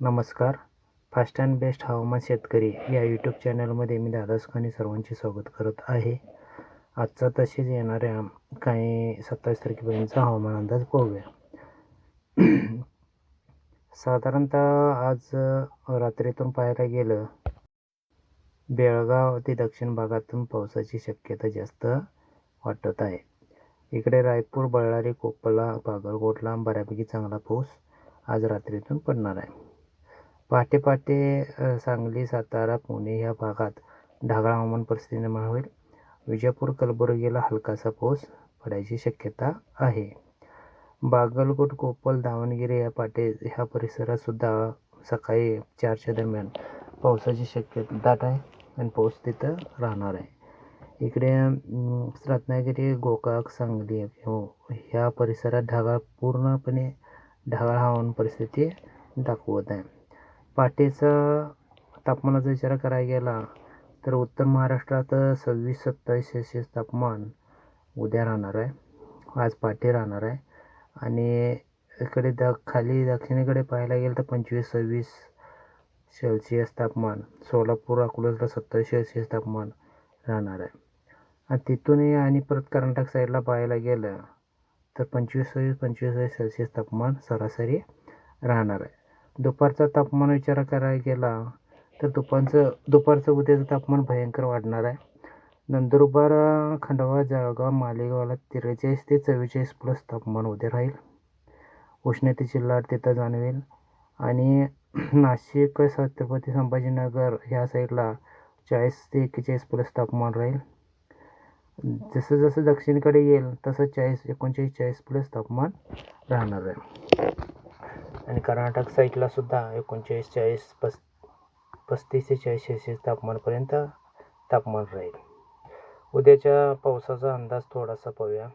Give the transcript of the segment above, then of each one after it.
नमस्कार. Fast and best हवामान शेतकरी या यूट्यूब चॅनलमध्ये मी दादासखानी सर्वांचे स्वागत करत आहे. आजचा तसेच येणाऱ्या काही सत्तावीस तारखेपर्यंतचा हवामान अंदाज पाहूया. साधारणतः आज रात्रीतून पाहायला गेलं बेळगाव ते दक्षिण भागातून पावसाची शक्यता जास्त वाटत आहे. इकडे रायपूर बळ्ळारी कोपला बागलकोटला बऱ्यापैकी चांगला पाऊस आज रात्रीतून पडणार आहे. पहाटे पहाटे सांगली सातारा पुणे ह्या भागात ढगाळ हवामान परिस्थिती निर्माण होईल. विजापूर कलबुर्गीला हलकासा पाऊस पडायची शक्यता आहे. बागलकोट कोपल दावणगिरी या पाटे ह्या परिसरात सुद्धा सकाळी चारच्या दरम्यान पावसाची शक्यता दाट आहे आणि पाऊस तिथं राहणार आहे. इकडे रत्नागिरी गोकाक सांगली ह्या परिसरात ढगाळ पूर्णपणे ढगाळ हवामान परिस्थिती दाखवत आहे. पहाटेचा तापमानाचा विचार करायला गेला तर उत्तर महाराष्ट्रात सव्वीस सत्तावीस सेल्सिअस तापमान उद्या राहणार आहे. आज पहाटे राहणार आहे. आणि इकडे द खाली दक्षिणेकडे पाहायला गेलं तर पंचवीस सव्वीस सेल्सिअस तापमान सोलापूर अकोल्याला सत्तावीस सेल्सिअस तापमान राहणार आहे. आणि तिथूनही आणि परत कर्नाटक साईडला पाहायला गेलं तर पंचवीस सव्वीस पंचवीस सव्वीस सेल्सिअस तापमान सरासरी राहणार आहे. दुपारचा तापमान विचार करायला गेला तर दुपारचं दुपारचं उद्याचं तापमान भयंकर वाढणार आहे. नंदुरबार खंडवा जळगाव मालेगावला त्रेचाळीस ते चव्वेचाळीस प्लस तापमान उद्या राहील. उष्णतेची लाट तिथं जाणवेल. आणि नाशिक छत्रपती संभाजीनगर ह्या साईडला चाळीस ते एक्केचाळीस प्लस तापमान राहील. जसं जसं दक्षिणेकडे येईल तसं चाळीस एकोणचाळीस चाळीस प्लस तापमान राहणार आहे. आणि कर्नाटक साईडलासुद्धा एकोणचाळीस चाळीस पस पस्तीस ते चाळीस सेल्सिअस तापमानपर्यंत तापमान राहील. उद्याच्या पावसाचा अंदाज थोडासा पाहूया.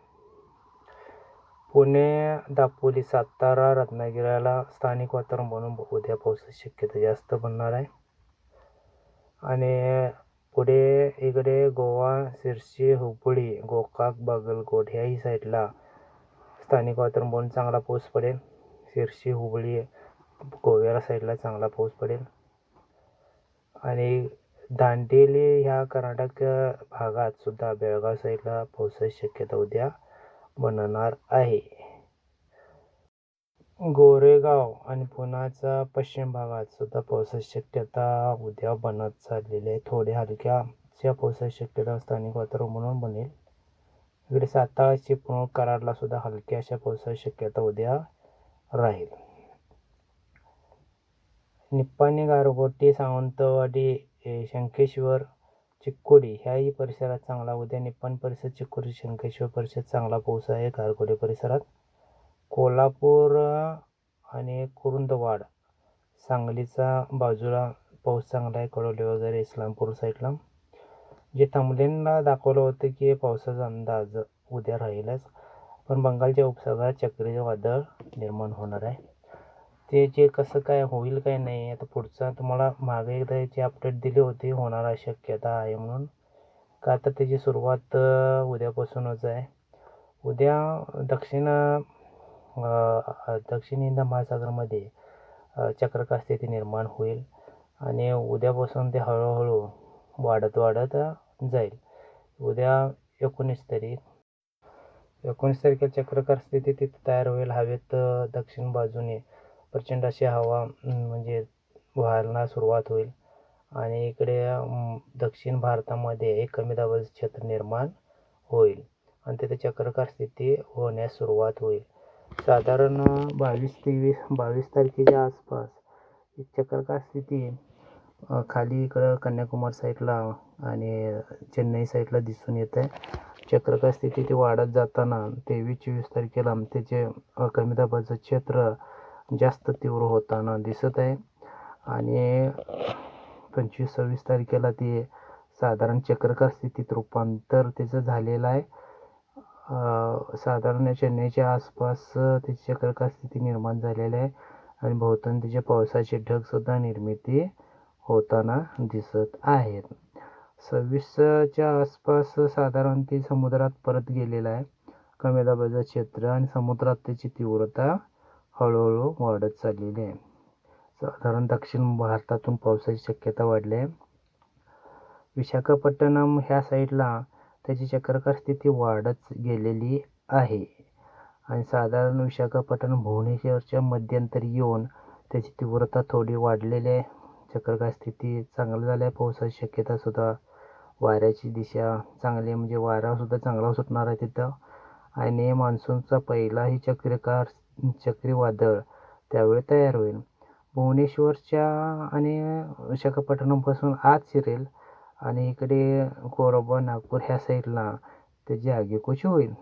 पुणे दापोली सातारा रत्नागिरीला स्थानिक वातावरण म्हणून उद्या पावसाची शक्यता जास्त बनणार आहे. आणि पुढे इकडे गोवा शिर्सी हुबळी गोकाक बागलकोट ह्याही साईडला स्थानिक वातावरण म्हणून चांगला पाऊस पडेल. शिर्सी हुबळी गोव्याला साईडला चांगला पाऊस पडेल. आणि दांडेली ह्या कर्नाटक भागात सुद्धा बेळगाव साईडला पावसाची शक्यता उद्या बनणार आहे. गोरेगाव आणि पुण्याच्या पश्चिम भागात सुद्धा पावसाची शक्यता उद्या बनत चाललेली आहे. थोडे हलक्याच्या पावसाची शक्यता स्थानिक वातावरण म्हणून बनेल. इकडे सातारा चिपळूण कराडला सुद्धा हलक्याशा पावसाची शक्यता उद्या राहील. निप्पाणी गारगोटी सावंतवाडी ए, शंकेश्वर चिक्कोडी ह्याही परिसरात चांगला उद्या निप्पाण परिसर चिक्कोडी शंकेश्वर परिसर चांगला पाऊस आहे. गारगोटी परिसरात कोल्हापूर आणि कुरुंदवाड सांगलीचा बाजूला पाऊस चांगला आहे. कडोली वगैरे इस्लामपूर साईडला. जे थांबलेला दाखवलं होतं की पावसाचा अंदाज उद्या राहीलच. पण बंगालच्या उपसागरात चक्रीय वादळ निर्माण होणार आहे. ते जे कसं काय होईल काय नाही आता पुढचा तुम्हाला मागे एकदा याची अपडेट दिली होती होणार शक्यता आहे म्हणून. का तर त्याची सुरुवात उद्यापासूनच आहे. उद्या दक्षिण दक्षिण हिंद महासागरामध्ये चक्रका स्थिती निर्माण होईल आणि उद्यापासून ते हळूहळू वाढत वाढत जाईल. उद्या एकोणीस तारीख एकोणीस तारखेला चक्रकार स्थिती तिथे तयार होईल. हवेत दक्षिण बाजूने प्रचंड अशी हवा म्हणजे व्हायला सुरुवात होईल. आणि इकडे दक्षिण भारतामध्ये एक कमी दाबाचं क्षेत्र निर्माण होईल. आणि तिथे चक्रकार स्थिती होण्यास सुरुवात होईल. साधारण बावीस तेवीस बावीस तारखेच्या आसपास ही चक्रकार स्थिती खाली इकडं कन्याकुमारी साईडला आणि चेन्नई साईडला दिसून येत. आहे चक्रकार स्थिती ती वाढत जाताना तेवीस चोवीस तारखेला त्याचे कमी दाबाचं क्षेत्र जास्त तीव्र होताना दिसत आहे. आणि पंचवीस सव्वीस तारखेला ते साधारण चक्रकार स्थितीत रूपांतर त्याचं झालेलं आहे. साधारण चेन्नईच्या आसपास त्याची चक्रकार स्थिती निर्माण झालेली आहे. आणि बहुतांश त्याच्या पावसाचे ढगसुद्धा निर्मिती होताना दिसत आहेत. सव्वीसच्या आसपास साधारण ते समुद्रात परत गेलेलं आहे. कमी दाबाचं क्षेत्र आणि समुद्रात त्याची तीव्रता हळूहळू वाढत चाललेली आहे. साधारण दक्षिण भारतातून पावसाची शक्यता वाढली आहे. विशाखापट्टणम ह्या साईडला त्याची चक्राकार स्थिती वाढत गेलेली आहे. आणि साधारण विशाखापट्टणम भुवनेश्वरच्या मध्यंतरी येऊन त्याची तीव्रता थोडी वाढलेली आहे. चक्रकार स्थिती चांगली झाली आहे पावसाची शक्यतासुद्धा वाऱ्याची दिशा चांगली आहे म्हणजे वारासुद्धा चांगला सुटणार आहे तिथं. आणि मान्सूनचा पहिलाही चक्रीकार चक्रीवादळ त्यावेळी तयार होईल. भुवनेश्वरच्या आणि विशाखापट्टणमपासून आत शिरेल आणि इकडे कोरोबा नागपूर ह्या साईडला त्याची आगेकूच होईल.